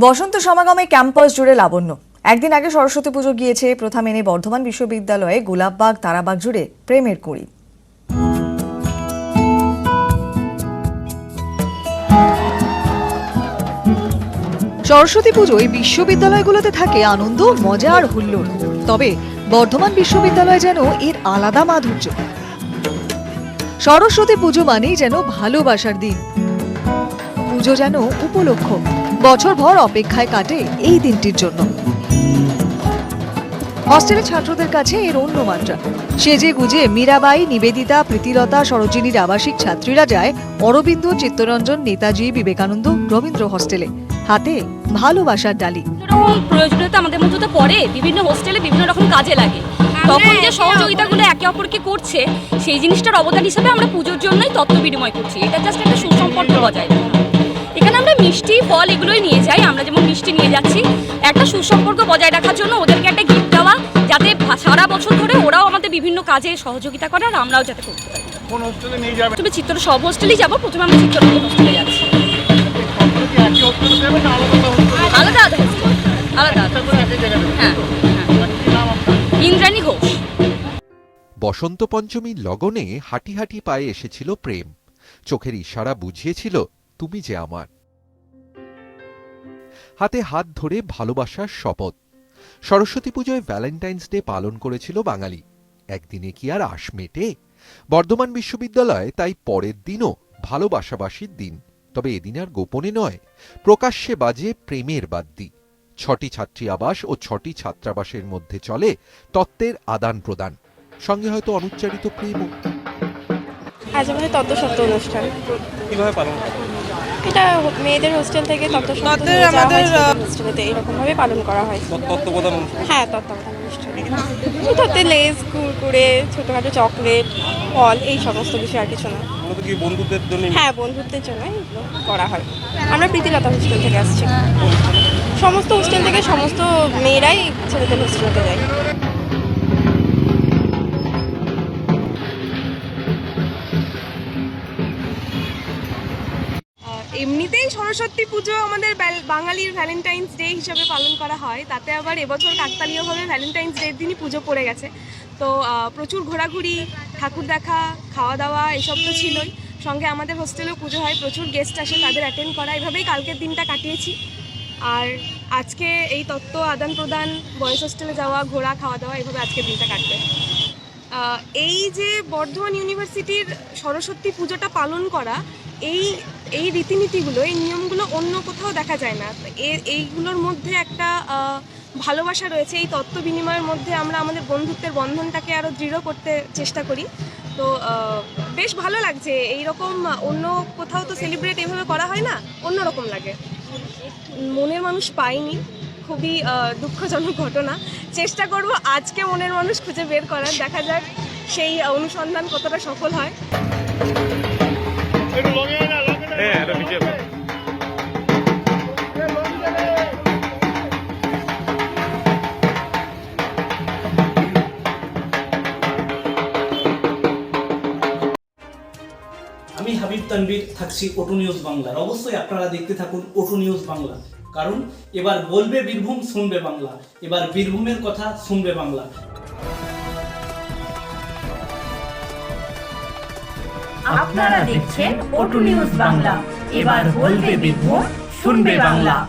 বসন্ত সমাগমে campus জুড়ে লাবণ্য। একদিন আগে সরস্বতী পুজো গিয়েছে, প্রথা মেনে বর্ধমান বিশ্ববিদ্যালয়ে গোলাপবাগ, তারাবাগ জুড়ে প্রেমের কুড়ি। সরস্বতী পুজোয় বিশ্ববিদ্যালয়গুলোতে থাকে আনন্দ, মজা আর হুল্লোড়। তবে বর্ধমান বিশ্ববিদ্যালয় যেন এর আলাদা মাধুর্য। সরস্বতী পুজো মানেই যেন ভালোবাসার দিন। পুজো যেন উপলক্ষ। বছরভর অপেক্ষায় কাটে এই দিনটির জন্য। হস্টেলের ছাত্রদের কাছে এর অন্য মাত্রা। সেজে গুজে মীরাবাই নিবেদিতা প্রীতিলতা সরোজিনীর আবাসিক ছাত্রীরা যায় অরবিন্দ চিত্তরঞ্জন নেতাজি বিবেকানন্দ রবীন্দ্র হস্টেলে। হাতে ভালোবাসার ডালি। প্রয়োজনীয়তা আমাদের মধ্যে তো পড়ে। বিভিন্ন হোস্টেলে বিভিন্ন রকম কাজে লাগে। তখন যে সহযোগিতাগুলো একে অপরকে করছে সেই জিনিসটার অবদান হিসেবে আমরা পুজোর জন্যই তত্ত্ব বিনিময় করছি। এটা জাস্ট একটা সুসম্পর্ক বজায় রাখা। এখানে আমরা মিষ্টি ফল এগুলোই নিয়ে যাই। আমরা যেমন মিষ্টি নিয়ে যাচ্ছি একটা সুসম্পর্ক বজায় রাখার জন্য ওদেরকে একটা গিফট দেওয়া যাতে সারা বছর ধরে ওরাও আমাদের বিভিন্ন কাজে সহযোগিতা করে আর আমরাও যাতে করতে পারি। কোন হোস্টেলে নিয়ে যাবেন প্রথমে চিত্র সব হোস্টেলেই যাব প্রথমে আমরা চিত্তরঞ্জন হোস্টেলে যাচ্ছি। আলাদা হ্যাঁ হ্যাঁ। ইন্দ্রাণী ঘোষ। বসন্ত পঞ্চমীর লগনে হাঁটি হাঁটি পায়ে এসেছিল প্রেম। চোখের ইশারা বুঝিয়েছিল তুমি যে আমার। হাতে হাত ধরে ভালোবাসার শপথ। সরস্বতী পুজোয় ভ্যালেন্টাইন্স ডে পালন করেছিল বাঙালি। একদিনে কি আর আশ মেটে? বর্ধমান বিশ্ববিদ্যালয় তাই পরের দিনও ভালোবাসাবাসীর দিন। তবে এদিন আর গোপনে নয় প্রকাশ্যে বাজে প্রেমের বাদ্যি। ছটি ছাত্রী আবাস ও ছটি ছাত্রাবাসের মধ্যে চলে তত্ত্বের আদান প্রদান। সঙ্গে হয়তো অনুচ্চারিত প্রেমও আজ আমাদের তত্ত্বসত্ত্ব অনুষ্ঠান। কীভাবে পালন এটা মেয়েদের হোস্টেল থেকে হয় আমাদের, হোস্টেলেতে এরকম ভাবে পালন করা হয়। তত্ত্বাবধান হ্যাঁ তত্ত্বাবধান অনুষ্ঠান। তত্ত্বে লেস কুরকুরে ছোটোখাটো চকলেট ফল এই সমস্ত বিষয় আর কিছু না। কি বন্ধুদের জন্য হ্যাঁ বন্ধুত্বের জন্য এগুলো করা হয়। আমরা প্রীতিলতা হোস্টেল থেকে আসছি। সমস্ত হোস্টেল থেকে সমস্ত মেয়েরাই ছেলেদের হোস্টেলেতে যায়। এমনিতেই সরস্বতী পুজো আমাদের বাঙালির ভ্যালেন্টাইন্স ডে হিসাবে পালন করা হয়। তাতে আবার এবছর কাকতালীয়ভাবে ভ্যালেন্টাইন্স ডের দিনই পুজো পড়ে গেছে। তো প্রচুর ঘোরাঘুরি, ঠাকুর দেখা খাওয়া দাওয়া এসব তো ছিলই। সঙ্গে আমাদের হোস্টেলেও পুজো হয়, প্রচুর গেস্ট আসে, তাদের অ্যাটেন্ড করা। এভাবেই কালকের দিনটা কাটিয়েছি। আর আজকে এই তত্ত্ব আদান প্রদান বয়েজ হোস্টেলে যাওয়া, ঘোরা খাওয়া দাওয়া এভাবে আজকের দিনটা কাটবে। এই যে বর্ধমান ইউনিভার্সিটির সরস্বতী পুজোটা পালন করা, এই এই রীতিনীতিগুলো, এই নিয়মগুলো অন্য কোথাও দেখা যায় না। এইগুলোর মধ্যে একটা ভালোবাসা রয়েছে। এই তত্ত্ব বিনিময়ের মধ্যে আমরা আমাদের বন্ধুত্বের বন্ধনটাকে আরও দৃঢ় করতে চেষ্টা করি। তো বেশ ভালো লাগছে। এইরকম অন্য কোথাও তো সেলিব্রেট এভাবে করা হয় না? অন্যরকম লাগে। মনের মানুষ পাইনি খুবই দুঃখজনক ঘটনা। চেষ্টা করব আজকে মনের মানুষ খুঁজে বের করার। দেখা যাক সেই অনুসন্ধান কতটা সফল হয়। হ্যাঁ আমি হাবিব তানবির থাকছি ওটু নিউজ বাংলার। অবশ্যই আপনারা দেখতে থাকুন ওটু নিউজ বাংলা। কারণ এবার বলবে বীরভূম, শুনবে বাংলা। এবার বীরভূমের কথা শুনবে বাংলা। আপনারা দেখছেন ওটু নিউজ বাংলা। এবার বলবে বীরভূম, শুনবে বাংলা।